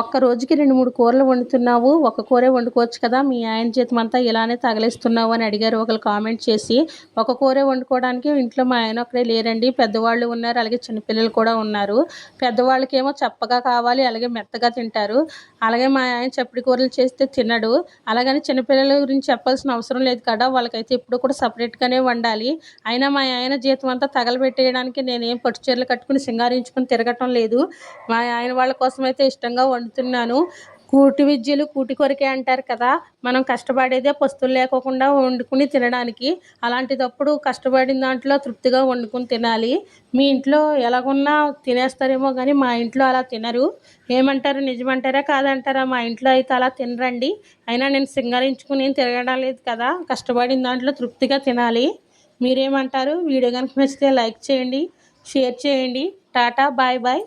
ఒక్క రోజుకి రెండు మూడు కూరలు వండుతున్నావు ఒక కూరే వండుకోవచ్చు కదా మీ ఆయన జీతం అంతా ఇలానే తగలేస్తున్నావు అని అడిగారు. ఒకరు కామెంట్ చేసి ఒక కూరే వండుకోవడానికి ఇంట్లో మా ఆయన ఒకరే లేరండి పెద్దవాళ్ళు ఉన్నారు అలాగే చిన్నపిల్లలు కూడా ఉన్నారు. పెద్దవాళ్ళకేమో చప్పగా కావాలి అలాగే మెత్తగా తింటారు. అలాగే మా ఆయన చప్పటి కూరలు చేస్తే తినడు. అలాగని చిన్నపిల్లల గురించి చెప్పాల్సిన అవసరం లేదు కదా వాళ్ళకైతే ఇప్పుడు కూడా సపరేట్గానే వండాలి. అయినా మా ఆయన జీతం అంతా తగలబెట్టేయడానికి నేనేం పట్టు చీరలు కట్టుకుని సింగారించుకుని తిరగటం లేదు. మా ఆయన వాళ్ళ కోసం అయితే ఇష్టంగా వండు వండుతున్నాను కూటి విద్యలు కూటి కొరికే అంటారు కదా. మనం కష్టపడేదే పస్తులు లేకోకుండా వండుకుని తినడానికి. అలాంటిదప్పుడు కష్టపడిన దాంట్లో తృప్తిగా వండుకుని తినాలి. మీ ఇంట్లో ఎలాగున్నా తినేస్తారేమో కానీ మా ఇంట్లో అలా తినరు. ఏమంటారు? నిజమంటారా? కాదంటారా? మా ఇంట్లో అయితే అలా తినరండి. అయినా నేను సింగరించుకుని తిరగడం లేదు కదా. కష్టపడిన దాంట్లో తృప్తిగా తినాలి. మీరేమంటారు? వీడియో కనుక నచ్చితే లైక్ చేయండి షేర్ చేయండి. Tata bye bye.